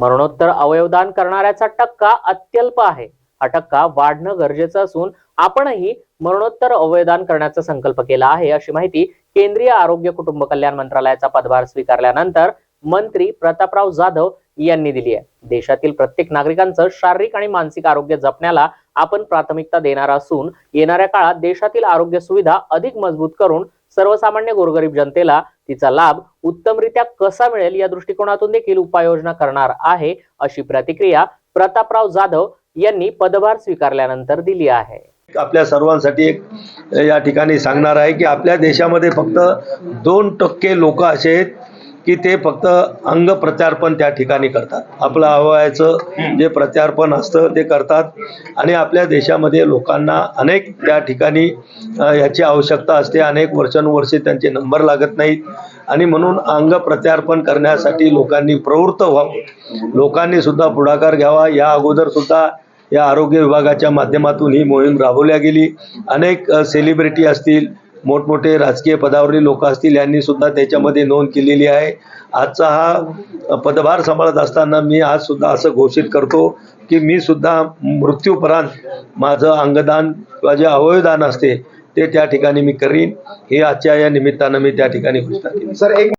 मरणोत्तर अवयवदान करणाऱ्याचा टक्का अत्यल्प आहे. हा टक्का वाढणं गरजेचं असून आपणही मरणोत्तर अवयवदान करण्याचा संकल्प केला आहे अशी माहिती केंद्रीय आरोग्य कुटुंब कल्याण मंत्रालयाचा पदभार स्वीकारल्यानंतर मंत्री प्रतापराव जाधव यांनी दिली आहे. देशातील प्रत्येक नागरिकांचं शारीरिक आणि मानसिक आरोग्य जपण्याला आपण प्राथमिकता देणार असून येणाऱ्या काळात देशातील आरोग्य सुविधा अधिक मजबूत करून सर्वसामान्य गोरगरीब जनतेला तिचा लाभ उत्तमरित्या कसा मिळेल या दृष्टिकोनातून देखील उपाययोजना करणार आहे अशी प्रतिक्रिया प्रतापराव जाधव यांनी पदभार स्वीकारल्यानंतर दिली आहे. आपल्या सर्वांसाठी एक या ठिकाणी सांगणार आहे की आपल्या देशामध्ये फक्त दोन टक्के लोक असे आहेत की ते फक्त अंग प्रत्यार्पण त्या ठिकाणी करतात. आपलं अवयाचं जे प्रत्यार्पण असतं ते करतात. आणि आपल्या देशामध्ये लोकांना अनेक त्या ठिकाणी याची आवश्यकता असते. अनेक वर्षानुवर्षे त्यांचे नंबर लागत नाहीत. आणि म्हणून अंग प्रत्यार्पण करण्यासाठी लोकांनी प्रवृत्त व्हावं. लोकांनी सुद्धा पुढाकार घ्यावा. या अगोदर सुद्धा या आरोग्य विभागाच्या माध्यमातून ही मोहीम राबवल्या गेली. अनेक सेलिब्रिटी असतील मोठमोठे राजकीय पदावरील लोक असतील यांनी सुद्धा त्याच्यामध्ये नोंद केलेली आहे. आजचा हा पदभार सांभाळत असताना मी आज सुद्धा असं घोषित करतो की मी सुद्धा मृत्यूपर्यंत माझं अंगदान किंवा जे अवयवदान असते ते त्या ठिकाणी मी करीन. हे आजच्या या निमित्तानं मी त्या ठिकाणी घोषणा केली सर एक